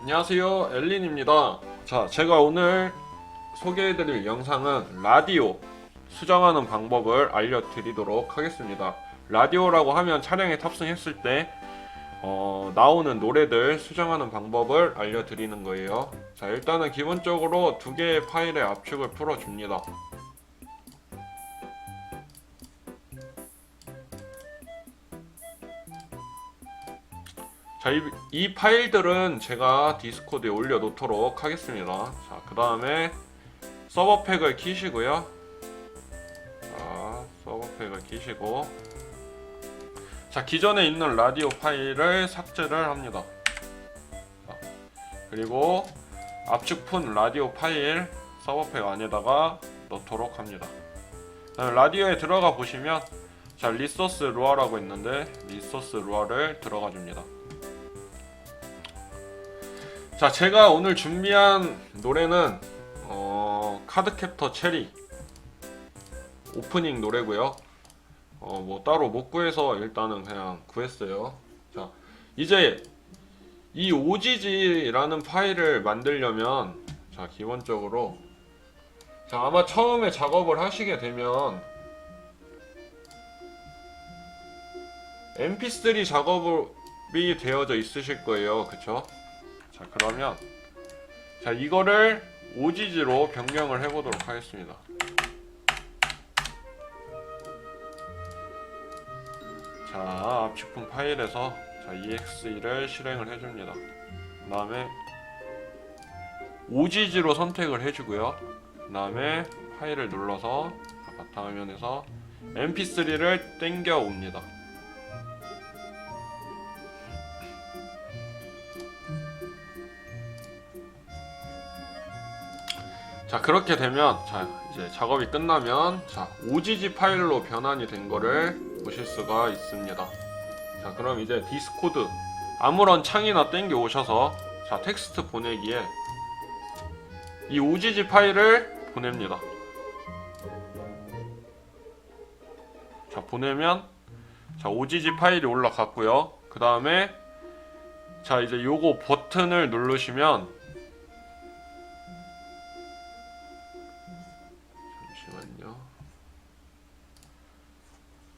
안녕하세요. 엘린입니다. 자 제가 오늘 소개해드릴 영상은 라디오 수정하는 방법을 알려드리도록 하겠습니다. 라디오라고 하면 차량에 탑승했을 때 어, 나오는 노래들 수정하는 방법을 알려드리는 거예요. 자 일단은 기본적으로 두 개의 파일의 압축을 풀어줍니다 자, 이, 이 파일들은 제가 디스코드에 올려놓도록 하겠습니다. 자, 그 다음에 서버팩을 키시고요. 자, 서버팩을 키시고. 자, 기존에 있는 라디오 파일을 삭제를 합니다. 자, 그리고 압축푼 라디오 파일 서버팩 안에다가 넣도록 합니다. 라디오에 들어가 보시면 자, 리소스 루아라고 있는데 리소스 루아를 들어가 줍니다. 자, 제가 오늘 준비한 노래는 어, 카드캡터 체리 오프닝 노래고요. 어, 뭐 따로 못 구해서 일단은 그냥 구했어요. 자, 이제 이 OGG라는 파일을 만들려면 자, 기본적으로 자, 아마 처음에 작업을 하시게 되면 mp3 작업이 되어져 있으실 거예요. 그쵸? 자 그러면 자 이거를 OGG로 변경을 해보도록 하겠습니다. 자 압축품 파일에서 자 EXE를 실행을 해줍니다. 그 다음에 OGG로 선택을 해주고요. 그 다음에 파일을 눌러서 자, 바탕화면에서 MP3를 땡겨 옵니다. 자 그렇게 되면 자 이제 작업이 끝나면 자 OGG 파일로 변환이 된 거를 보실 수가 있습니다. 자 그럼 이제 디스코드 아무런 창이나 땡겨 오셔서 자 텍스트 보내기에 이 OGG 파일을 보냅니다. 자 보내면 자 OGG 파일이 올라갔고요. 그 다음에 자 이제 요거 버튼을 누르시면 잠시만요.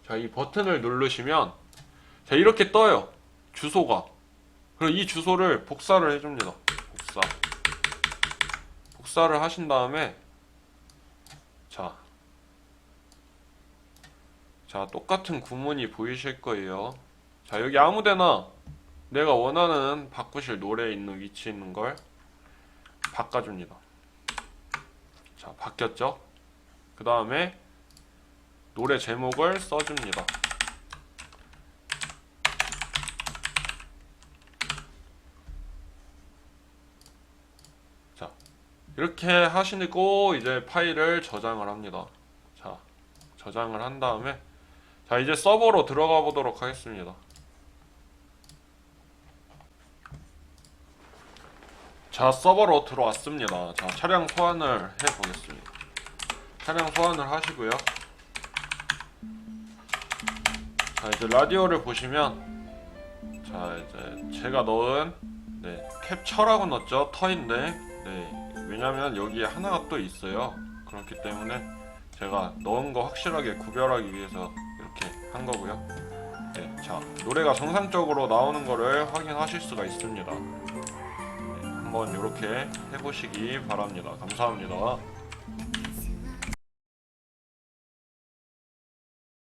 자, 이 버튼을 누르시면 자, 이렇게 떠요. 주소가. 그럼 이 주소를 복사를 해줍니다. 복사. 복사를 하신 다음에 자, 자, 똑같은 구문이 보이실 거예요. 자, 여기 아무데나 내가 원하는 바꾸실 노래에 있는 위치에 있는 걸 바꿔줍니다. 자, 바뀌었죠? 그 다음에 노래 제목을 써줍니다. 자, 이렇게 하시고 이제 파일을 저장을 합니다. 자, 저장을 한 다음에 자, 이제 서버로 들어가 보도록 하겠습니다. 자, 서버로 들어왔습니다. 자, 차량 소환을 해 보겠습니다. 차량 소환을 하시고요. 자 이제 라디오를 보시면 자 이제 제가 넣은 네 캡처라고 넣었죠 터인데 네 왜냐면 여기에 하나가 또 있어요 그렇기 때문에 제가 넣은 거 확실하게 구별하기 위해서 이렇게 한 거고요. 네, 자 노래가 정상적으로 나오는 거를 확인하실 수가 있습니다. 네, 한번 이렇게 해보시기 바랍니다. 감사합니다.